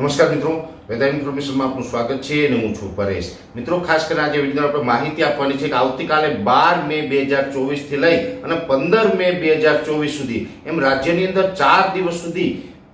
નમસ્કાર મિત્રો. વેધર ઇન્ફોર્મેશનમાં આપનું સ્વાગત છે અને હું છું પરેશ. મિત્રો, ખાસ કરીને આજે વીડિયો આપણે માહિતી આપવાની છે કે આવતીકાલે બાર મે બે હજાર ચોવીસથી લઈ અને પંદર મે બે હજાર ચોવીસ સુધી, એમ રાજ્યની અંદર ચાર દિવસ સુધી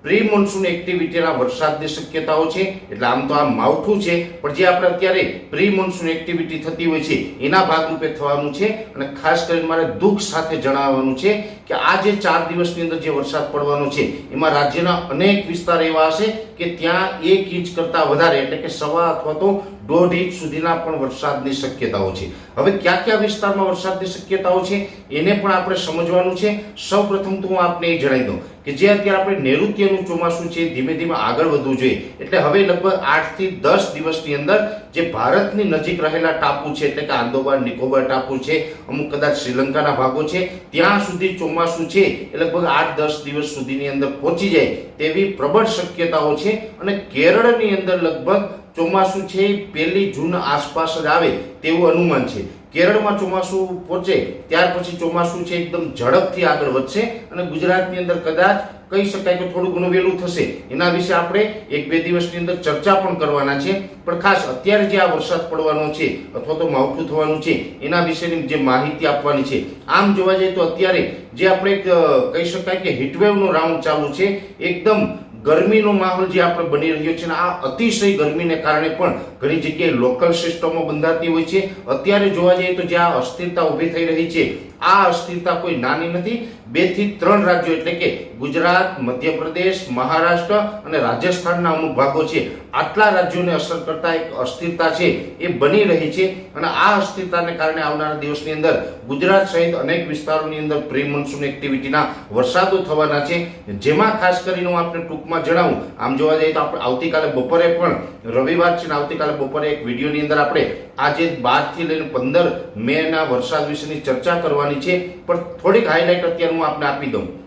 પ્રી મોન્સૂન એક્ટિવિટીના વરસાદની શક્યતાઓ છે, એટલે આમ તો આ માવઠું છે, પણ જે આપણે અત્યારે પ્રી મોન્સૂન એક્ટિવિટી થતી હોય છે, એના ભાગરૂપે થવાનું છે, અને ખાસ કરીને મારે દુઃખ સાથે જણાવવાનું છે કે આ જે ચાર દિવસની અંદર જે વરસાદ પડવાનો છે, એમાં રાજ્યના અનેક વિસ્તાર એવા હશે કે ત્યાં એક ઇંચ કરતાં વધારે, એટલે કે સવા અથવા તો દોઢ ઇંચ સુધીના પણ વરસાદની શક્યતાઓ છે. હવે કયા કયા વિસ્તારમાં વરસાદની શક્યતાઓ છે એને પણ આપણે સમજવાનું છે. સૌ પ્રથમ તો હું આપને એ જણાવી દઉં કે જે અત્યારે આપણે નૈઋત્યનું ચોમાસું છે, ધીમે ધીમે આગળ વધવું જોઈએ. એટલે હવે લગભગ આઠથી દસ દિવસની અંદર જે ભારતની નજીક રહેલા ટાપુ છે, એટલે કે આંદોબાર નિકોબાર ટાપુ છે, અમુક કદાચ શ્રીલંકાના ભાગો છે, ત્યાં સુધી ચોમાસું છે એ લગભગ આઠ દસ દિવસ સુધીની અંદર પહોંચી જાય તેવી પ્રબળ શક્યતાઓ છે. અને કેરળની અંદર લગભગ ચોમાસું છે, પહેલી જૂન આસપાસ જ આવે તેવું અનુમાન છે. કેરળમાં ચોમાસું પહોંચે, ત્યાર પછી ચોમાસું છે, એકદમ ઝડપથી આગળ વધશે અને ગુજરાતની અંદર કદાચ કહી શકાય કે થોડું ઘણું વહેલું થશે. એના વિશે આપણે એક બે દિવસની અંદર ચર્ચા પણ કરવાના છે. પણ ખાસ અત્યારે જે આ વરસાદ પડવાનો છે અથવા તો માવઠું થવાનું છે, એના વિશેની જે માહિતી આપવાની છે. આમ જોવા જઈએ તો અત્યારે જે આપણે કહી શકાય કે હીટવેવનો રાઉન્ડ ચાલુ છે, એકદમ ગરમીનો માહોલ જે આપણે બની રહ્યો છે આ અતિશય ગરમીને કારણે પણ ઘણી જગ્યાએ લોકલ સિસ્ટમો બંધાતી હોય છે. અત્યારે જોવા જઈએ તો જે આ અસ્થિરતા ઊભી થઈ રહી છે આ અસ્થિરતા કોઈ નાની નથી. બેથી ત્રણ રાજ્યો એટલે કે ગુજરાત, મધ્યપ્રદેશ, મહારાષ્ટ્ર અને રાજસ્થાનના અમુક ભાગો છે. આટલા રાજ્યોને અસર કરતા એક અસ્થિરતા છે એ બની રહી છે અને આ અસ્થિરતાને કારણે આવનારા દિવસની અંદર ગુજરાત સહિત અનેક વિસ્તારોની અંદર પ્રી મોન્સૂન એક્ટિવિટીના વરસાદો થવાના છે. જેમાં ખાસ કરીને હું આપને ટૂંકમાં જણાવું, આમ જોવા જઈએ તો આપણે આવતીકાલે બપોરે પણ, રવિવાર છે ને આવતીકાલે બપોરે એક વિડીયોની અંદર આપણે આજે બારથી લઈને પંદર મેના વરસાદ વિશેની ચર્ચા કરવાની છે. પણ થોડીક હાઇલાઇટ અત્યારે હું આપને આપી દઉં.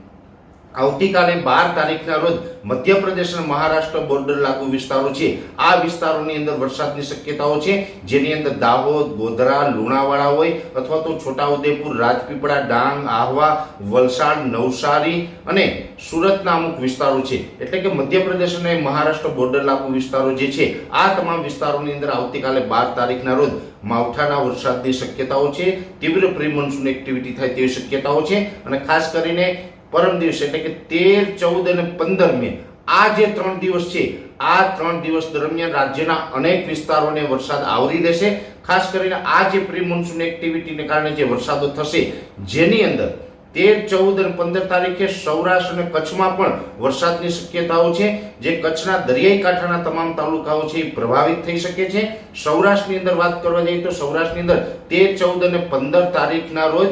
આવતીકાલે બાર તારીખના રોજ મધ્યપ્રદેશ અને મહારાષ્ટ્ર બોર્ડર લાગુ વિસ્તારો છે. આ વિસ્તારોની અંદર વરસાદની શક્યતાઓ છે. જેની અંદર દાહોદ, ગોધરા, લુણાવાડા હોય અથવા તો છોટાઉદેપુર, રાજપીપળા, ડાંગ, આહવા, વલસાડ, નવસારી અને સુરતના અમુક વિસ્તારો છે. એટલે કે મધ્યપ્રદેશ અને મહારાષ્ટ્ર બોર્ડર લાગુ વિસ્તારો જે છે, આ તમામ વિસ્તારોની અંદર આવતીકાલે બાર તારીખના રોજ માવઠાના વરસાદની શક્યતાઓ છે. તીવ્ર પ્રિમોન્સૂન એક્ટિવિટી થાય તેવી શક્યતાઓ છે. અને ખાસ કરીને પરમ દિવસે એટલે કે તેર, ચૌદ અને પંદર મે. આ જે ત્રણ દિવસ છે, આ ત્રણ દિવસ દરમિયાન રાજ્યના અનેક વિસ્તારોને વરસાદ આવરી લેશે. ખાસ કરીને આ જે પ્રી મોન્સૂન એક્ટિવિટીને કારણે જે વરસાદો થશે, જેની અંદર તેર, ચૌદ અને પંદર તારીખે સૌરાષ્ટ્ર અને કચ્છમાં પણ વરસાદની શક્યતાઓ છે. જે કચ્છના દરિયાઈ કાંઠાના તમામ તાલુકાઓ છે એ પ્રભાવિત થઈ શકે છે. સૌરાષ્ટ્રની અંદર વાત કરવા જઈએ તો સૌરાષ્ટ્રની અંદર તેર, ચૌદ અને પંદર તારીખના રોજ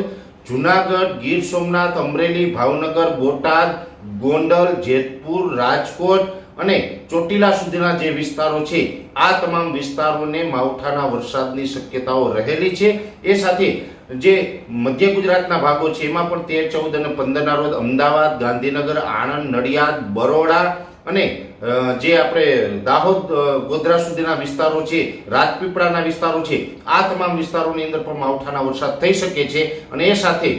જુનાગઢ, ગીર સોમનાથ, અમરેલી, ભાવનગર, બોટાદ, ગોંડલ, જેતપુર, રાજકોટ અને ચોટીલા સુધીના જે વિસ્તારો છે, આ તમામ વિસ્તારોને માવઠાના વરસાદની શક્યતાઓ રહેલી છે. એ સાથે જે મધ્ય ગુજરાતના ભાગો છે, એમાં પણ તેર, ચૌદ અને પંદરના રોજ અમદાવાદ, ગાંધીનગર, આણંદ, નડિયાદ, બરોડા અને જે આપણે દાહોદ ગોધરા સુધીના વિસ્તારો છે, રાજપીપળાના વિસ્તારો છે, આ તમામ વિસ્તારોની અંદર પણ માવઠાના વરસાદ થઈ શકે છે અને એ સાથે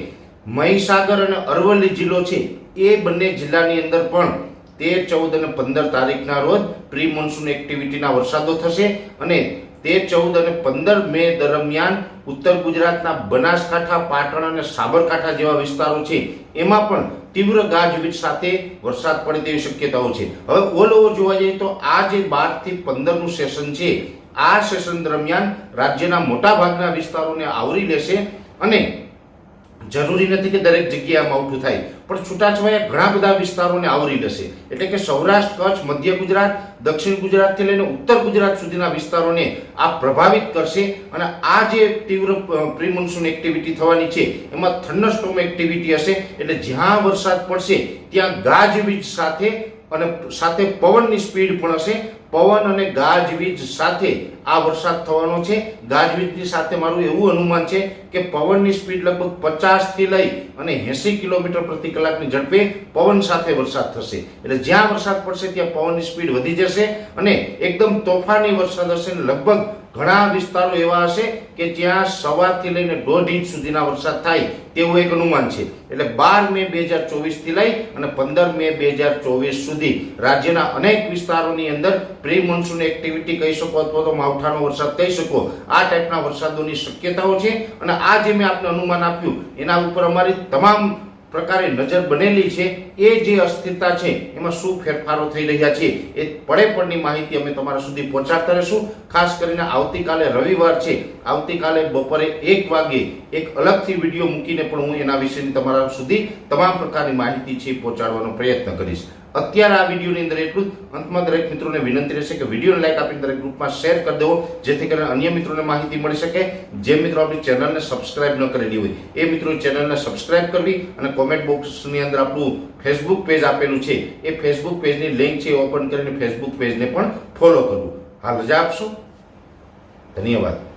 મહીસાગર અને અરવલ્લી જિલ્લો છે, એ બંને જિલ્લાની અંદર પણ તેર, ચૌદ અને પંદર તારીખના રોજ પ્રી મોન્સૂન એક્ટિવિટીના વરસાદો થશે અને તેર ચૌદ અને પંદર મે દરમિયાન ઉત્તર ગુજરાતના બનાસકાંઠા, પાટણ અને સાબરકાંઠા જેવા વિસ્તારો છે. એમાં પણ તીવ્ર ગાજવીજ સાથે વરસાદ પડે તેવી શક્યતાઓ છે. હવે ઓલ ઓવર જોવા જઈએ તો આ જે બારથી પંદરનું સેશન છે, આ સેશન દરમિયાન રાજ્યના મોટા ભાગના વિસ્તારોને આવરી લેશે અને જરૂરી નથી કે દરેક જગ્યાએ માવઠું થાય. પણ છૂટાછવાયા ઘણા બધા વિસ્તારોને આવરી લેશે. એટલે કે સૌરાષ્ટ્ર, કચ્છ, મધ્ય ગુજરાત, દક્ષિણ ગુજરાતથી લઈને ઉત્તર ગુજરાત સુધીના વિસ્તારોને આ પ્રભાવિત કરશે. અને આ જે તીવ્ર પ્રી મોન્સૂન એક્ટિવિટી થવાની છે, એમાં થંડરસ્ટોમ એક્ટિવિટી હશે. એટલે જ્યાં વરસાદ પડશે, ત્યાં ગાજવીજ સાથે અને સાથે પવનની સ્પીડ પણ હશે. પવન અને ગાજવીજ સાથે આ વરસાદ થવાનો છે. ગાજવીજની સાથે મારું એવું અનુમાન છે કે પવનની સ્પીડ લગભગ પચાસથી લઈ અને એસી કિલોમીટર પ્રતિ કલાકની ઝડપે પવન સાથે વરસાદ થશે. એટલે જ્યાં વરસાદ પડશે ત્યાં પવનની સ્પીડ વધી જશે અને એકદમ તોફાની વરસાદ હશે લગભગ ઘણા વિસ્તારો એવા હશે કે જ્યાં સવારથી લઈને દોઢ ઇંચ સુધીના વરસાદ થાય તેવું એક અનુમાન છે. એટલે બાર મે બે હજાર ચોવીસથી લઈ અને પંદર મે બે હજાર ચોવીસ સુધી રાજ્યના અનેક વિસ્તારોની અંદર પ્રી મોન્સૂન એક્ટિવિટી કહી શકો અથવા તો માવઠાનો વરસાદ કહી શકો. આ ટાઈપના વરસાદોની શક્યતાઓ છે અને આ જે મેં આપને અનુમાન આપ્યું, એના ઉપર અમારી તમામ પ્રકારે નજર બનેલી છે. એ જે અસ્થિરતા છે, એમાં શું ફેરફારો થઈ રહ્યા છે, એ પડે પડની માહિતી અમે તમારા સુધી પહોંચાડતા રહીશું. ખાસ કરીને આવતીકાલે રવિવાર છે. આવતીકાલે બપોરે એક વાગે એક અલગથી વીડિયો મૂકીને પણ હું એના વિશેની તમારા સુધી તમામ પ્રકારની માહિતી છે પહોંચાડવાનો પ્રયત્ન કરીશ. અત્યારે આ વિડીયોની અંદર એટલું જ. અંતમાં દરેક મિત્રોને વિનંતી રહેશે કે વિડીયોને લાઈક આપીને દરેક ગ્રુપમાં શેર કરી દેવો, જેથી કરીને અન્ય મિત્રોને માહિતી મળી શકે. જે મિત્રો આપણી ચેનલને સબસ્ક્રાઇબ ન કરેલી હોય, એ મિત્રો ચેનલને સબસ્ક્રાઇબ કરવી અને કોમેન્ટ બોક્સની અંદર આપણું ફેસબુક પેજ આપેલું છે, એ ફેસબુક પેજની લિંક છે ઓપન કરીને ફેસબુક પેજને પણ ફોલો કરવું. હાલ રજા આપશો. ધન્યવાદ.